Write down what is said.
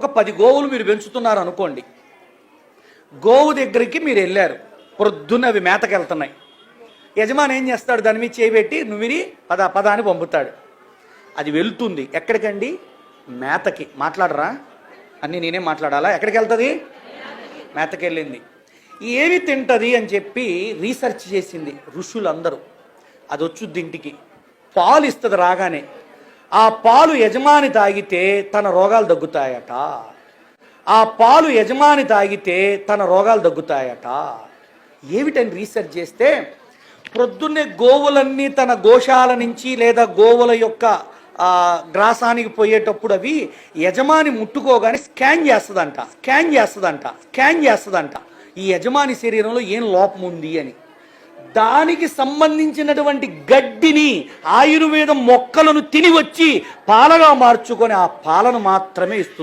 ఒక పది గోవులు మీరు పెంచుతున్నారు అనుకోండి గోవు దగ్గరికి మీరు వెళ్ళారు ప్రొద్దున అవి మేతకి వెళ్తున్నాయి యజమాని ఏం చేస్తాడు దాని మీద చేయబెట్టి నువ్వు పద పద అని పంపుతాడు. అది వెళ్తుంది. ఎక్కడికండి? మేతకి. మాట్లాడరా? అన్నీ నేనే మాట్లాడాలా? ఎక్కడికి వెళ్తుంది మేతకి వెళ్ళింది ఏమి తింటది అని చెప్పి రీసెర్చ్ చేసింది ఋషులందరూ. అది వచ్చుద్ది ఇంటికి పాలు ఇస్తుంది రాగానే. ఆ పాలు యజమాని తాగితే తన రోగాలు తగ్గుతాయట ఆ పాలు యజమాని తాగితే తన రోగాలు తగ్గుతాయట ఏమిటని రీసెర్చ్ చేస్తే ప్రొద్దున్నే గోవులన్నీ తన గోశాల నుంచి లేదా గోవుల యొక్క గ్రాసానికి పోయేటప్పుడు అవి యజమాని ముట్టుకోగానే స్కాన్ చేస్తుందంట స్కాన్ చేస్తుందంట స్కాన్ చేస్తుందంట. ఈ యజమాని శరీరంలో ఏం లోపం ఉంది అని. దానికి సంబంధించినటువంటి గడ్డిని ఆయుర్వేద మొక్కలను తిని వచ్చి పాలగా మార్చుకొని ఆ పాలను మాత్రమే ఇస్తుంది.